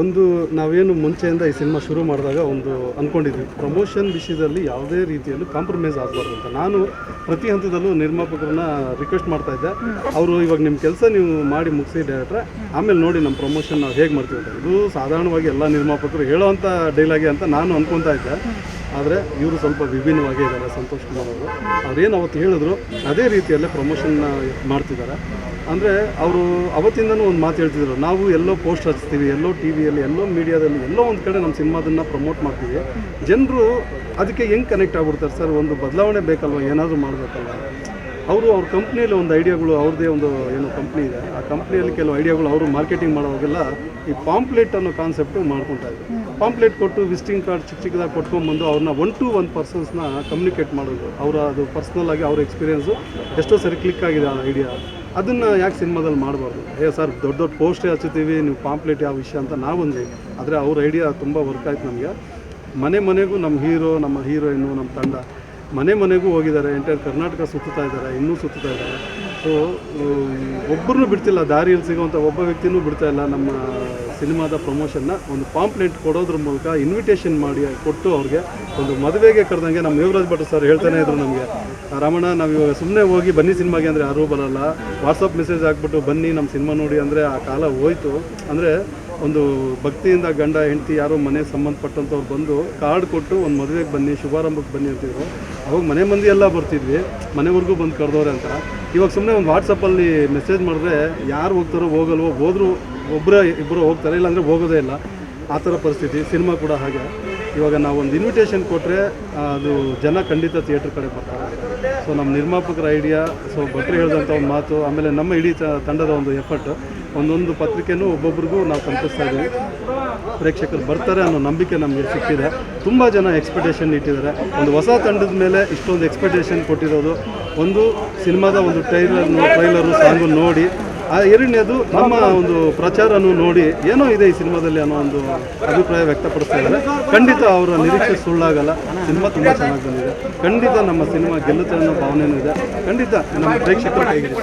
ಒಂದು ನಾವೇನು ಮುಂಚೆಯಿಂದ ಈ ಸಿನಿಮಾ ಶುರು ಮಾಡಿದಾಗ ಒಂದು ಅಂದ್ಕೊಂಡಿದ್ವಿ ಪ್ರಮೋಷನ್ ವಿಷಯದಲ್ಲಿ ಯಾವುದೇ ರೀತಿಯಲ್ಲೂ ಕಾಂಪ್ರಮೈಸ್ ಆಗಬಾರ್ದು ಅಂತ. ನಾನು ಪ್ರತಿ ಹಂತದಲ್ಲೂ ನಿರ್ಮಾಪಕರನ್ನ ರಿಕ್ವೆಸ್ಟ್ ಮಾಡ್ತಾ ಇದ್ದೆ. ಅವರು ಇವಾಗ ನಿಮ್ಮ ಕೆಲಸ ನೀವು ಮಾಡಿ ಮುಗಿಸಿ ಡೈರೆಕ್ಟ್ರೆ, ಆಮೇಲೆ ನೋಡಿ ನಮ್ಮ ಪ್ರಮೋಷನ್ ನಾವು ಹೇಗೆ ಮಾಡ್ತೀವಿ ಅಂತ. ಇದು ಸಾಧಾರಣವಾಗಿ ಎಲ್ಲ ನಿರ್ಮಾಪಕರು ಹೇಳೋವಂಥ ಡೈಲಾಗೆ ಅಂತ ನಾನು ಅಂದ್ಕೊತಾ ಇದ್ದೆ. ಆದರೆ ಇವರು ಸ್ವಲ್ಪ ವಿಭಿನ್ನವಾಗಿ ಇದ್ದಾರೆ, ಸಂತೋಷ್ ಕುಮಾರ್ ಅವರು. ಅವ್ರೇನು ಅವತ್ತು ಹೇಳಿದ್ರು, ಅದೇ ರೀತಿಯಲ್ಲೇ ಪ್ರಮೋಷನ್ನ ಮಾಡ್ತಿದ್ದಾರೆ. ಅಂದರೆ ಅವರು ಅವತ್ತಿಂದನೂ ಒಂದು ಮಾತು ಹೇಳ್ತಿದ್ರು, ನಾವು ಎಲ್ಲೋ ಪೋಸ್ಟ್ ಹಚ್ತೀವಿ, ಎಲ್ಲೋ ಟಿ ವಿಯಲ್ಲಿ ಎಲ್ಲೋ ಮೀಡಿಯಾದಲ್ಲಿ ಎಲ್ಲೋ ಒಂದು ಕಡೆ ನಮ್ಮ ಸಿನಿಮಾದನ್ನು ಪ್ರಮೋಟ್ ಮಾಡ್ತೀವಿ. ಜನರು ಅದಕ್ಕೆ ಹೆಂಗೆ ಕನೆಕ್ಟ್ ಆಗ್ಬಿಡ್ತಾರೆ? ಸರ್, ಒಂದು ಬದಲಾವಣೆ ಬೇಕಲ್ವ? ಏನಾದರೂ ಮಾಡಬೇಕಲ್ವ? ಅವರು ಅವ್ರ ಕಂಪ್ನಿಯಲ್ಲಿ ಒಂದು ಐಡಿಯಾಗಳು ಅವ್ರದ್ದೇ ಒಂದು ಏನು ಕಂಪ್ನಿ ಇದೆ. ಆ ಕಂಪ್ನಿಯಲ್ಲಿ ಕೆಲವು ಐಡಿಯಾಗಳು ಅವರು ಮಾರ್ಕೆಟಿಂಗ್ ಮಾಡೋವಾಗೆಲ್ಲ ಈ ಪಾಂಪ್ಲೆಟ್ ಅನ್ನೋ ಕಾನ್ಸೆಪ್ಟು ಮಾಡ್ಕೊತಾ ಇದ್ರು. ಪಾಂಪ್ಲೆಟ್ ಕೊಟ್ಟು ವಿಸಿಟಿಂಗ್ ಕಾರ್ಡ್ ಚಿಕ್ಕ ಚಿಕ್ಕದಾಗಿ ಕೊಟ್ಕೊಂಡ್ಬಂದು ಅವ್ರನ್ನ ಒನ್ ಟು ಒನ್ ಪರ್ಸನ್ಸ್ನ ಕಮ್ಯುನಿಕೇಟ್ ಮಾಡೋದು. ಅವರ ಅದು ಪರ್ಸ್ನಲ್ ಆಗಿ ಅವ್ರ ಎಕ್ಸ್ಪೀರಿಯೆನ್ಸು ಎಷ್ಟೋ ಸರಿ ಕ್ಲಿಕ್ ಆಗಿದೆ ಆ ಐಡಿಯಾ ಅದನ್ನು ಯಾಕೆ ಸಿನಿಮಾದಲ್ಲಿ ಮಾಡಬಾರ್ದು? ಏ ಸರ್ ದೊಡ್ಡ ದೊಡ್ಡ ಪೋಸ್ಟೇ ಹಚ್ಚುತ್ತೀವಿ ನೀವು ಪಾಂಪ್ಲೆಟ್ ಯಾವ ವಿಷಯ ಅಂತ ನಾವೊಂದ್ವಿ ಆದರೆ ಅವ್ರ ಐಡಿಯಾ ತುಂಬ ವರ್ಕ್ ಆಯ್ತು ನಮಗೆ. ಮನೆ ಮನೆಗೂ ನಮ್ಮ ಹೀರೋ ನಮ್ಮ ಹೀರೋಯಿನ್ನು ನಮ್ಮ ತಂಡ. ಮನೆ ಮನೆಗೂ ಹೋಗಿದ್ದಾರೆ ಎಂಟೈರ್ ಕರ್ನಾಟಕ ಸುತ್ತಾ ಇದ್ದಾರೆ, ಇನ್ನೂ ಸುತ್ತುತ್ತಾ ಇದ್ದಾರೆ. ಸೊ ಒಬ್ಬರನ್ನೂ ಬಿಡ್ತಿಲ್ಲ, ದಾರಿಯಲ್ಲಿ ಸಿಗೋವಂಥ ಒಬ್ಬ ವ್ಯಕ್ತಿನೂ ಬಿಡ್ತಾ ಇಲ್ಲ ನಮ್ಮ ಸಿನಿಮಾದ ಪ್ರಮೋಷನ್ನ. ಒಂದು ಪಾಂಪ್ಲೆಂಟ್ ಕೊಡೋದ್ರ ಮೂಲಕ ಇನ್ವಿಟೇಷನ್ ಮಾಡಿ, ಕೊಟ್ಟು ಅವ್ರಿಗೆ ಒಂದು ಮದುವೆಗೆ ಕರೆದಂಗೆ ನಮ್ಮ ಯೋಗರಾಜ್ ಭಟ್ ಸರ್ ಹೇಳ್ತಾನೆ ಇದ್ರು ನಮಗೆ. ರಾಮಣ್ಣ, ನಾವು ಇವಾಗ ಸುಮ್ಮನೆ ಹೋಗಿ ಬನ್ನಿ ಸಿನಿಮಾಗೆ ಅಂದರೆ ಯಾರೂ ಬರಲ್ಲ. ವಾಟ್ಸಪ್ ಮೆಸೇಜ್ ಹಾಕ್ಬಿಟ್ಟು ಬನ್ನಿ ನಮ್ಮ ಸಿನಿಮಾ ನೋಡಿ ಅಂದರೆ ಆ ಕಾಲ ಹೋಯ್ತು. ಅಂದರೆ ಒಂದು ಭಕ್ತಿಯಿಂದ ಗಂಡ, ಹೆಂಡತಿ, ಯಾರೋ ಮನೆ ಸಂಬಂಧಪಟ್ಟಂಥವ್ರು ಬಂದು ಕಾರ್ಡ್ ಕೊಟ್ಟು ಒಂದು ಮದುವೆಗೆ ಬನ್ನಿ ಶುಭಾರಂಭಕ್ಕೆ ಬನ್ನಿ ಅಂತಿದ್ರು. ಅವಾಗ ಮನೆ ಮಂದಿ ಎಲ್ಲ ಬರ್ತಿದ್ವಿ. ಮನೆವರೆಗೂ ಬಂದು ಕರೆದವ್ರೆ ಅಂತ. ಇವಾಗ ಸುಮ್ಮನೆ ಒಂದು ವಾಟ್ಸಪ್ಪಲ್ಲಿ ಮೆಸೇಜ್ ಮಾಡಿದ್ರೆ ಯಾರು ಹೋಗ್ತಾರೋ ಹೋಗಲ್ವೋ, ಹೋದ್ರು ಒಬ್ಬರ ಇಬ್ಬರು ಹೋಗ್ತಾರೆ, ಇಲ್ಲಾಂದರೆ ಹೋಗೋದೇ ಇಲ್ಲ. ಆ ಥರ ಪರಿಸ್ಥಿತಿ, ಸಿನಿಮಾ ಕೂಡ ಹಾಗೆ. ಇವಾಗ ಒಂದು ಇನ್ವಿಟೇಷನ್ ಕೊಟ್ಟರೆ ಅದು ಜನ ಖಂಡಿತ ಥಿಯೇಟ್ರ್ ಕಡೆ ಬರ್ತಾರೆ. ಸೊ ನಮ್ಮ ನಿರ್ಮಾಪಕರ ಐಡಿಯಾ ಸೊ ಭಟ್ರು ಹೇಳಿದಂಥ ಒಂದು ಮಾತು, ಆಮೇಲೆ ನಮ್ಮ ಇಡೀ ತಂಡದ ಒಂದು ಎಫರ್ಟ್ ಒಂದೊಂದು ಪತ್ರಿಕೆನೂ ಒಬ್ಬೊಬ್ರಿಗೂ ನಾವು ತಲುಪಿಸ್ತಾ ಇದ್ದೀವಿ. ಪ್ರೇಕ್ಷಕರು ಬರ್ತಾರೆ ಅನ್ನೋ ನಂಬಿಕೆ ನಮಗೆ ಸಿಕ್ಕಿದೆ. ತುಂಬ ಜನ ಎಕ್ಸ್ಪೆಕ್ಟೇಷನ್ ಇಟ್ಟಿದ್ದಾರೆ. ಒಂದು ಹೊಸ ತಂಡದ ಮೇಲೆ ಇಷ್ಟೊಂದು ಎಕ್ಸ್ಪೆಕ್ಟೇಷನ್ ಕೊಟ್ಟಿರೋದು, ಒಂದು ಸಿನಿಮಾದ ಒಂದು ಟ್ರೈಲರ್ ಟ್ರೈಲರು ಸಾಂಗು ನೋಡಿ ಆ, ಎರಡನೇದು ನಮ್ಮ ಒಂದು ಪ್ರಚಾರನೂ ನೋಡಿ ಏನೋ ಇದೆ ಈ ಸಿನಿಮಾದಲ್ಲಿ ಅನ್ನೋ ಒಂದು ಅಭಿಪ್ರಾಯ ವ್ಯಕ್ತಪಡಿಸ್ತಾ ಇದ್ದಾರೆ. ಖಂಡಿತ ಅವರ ನಿರೀಕ್ಷೆ ಸುಳ್ಳಾಗಲ್ಲ. ಸಿನಿಮಾ ತುಂಬ ಚೆನ್ನಾಗಿ ಬಂದಿದೆ. ಖಂಡಿತ ನಮ್ಮ ಸಿನಿಮಾ ಗೆಲ್ಲುತ್ತೆ ಅನ್ನೋ ಭಾವನೆನೂ ಇದೆ. ಖಂಡಿತ ನಮ್ಮ ಪ್ರೇಕ್ಷಕರು ಹೇಗಿದೆ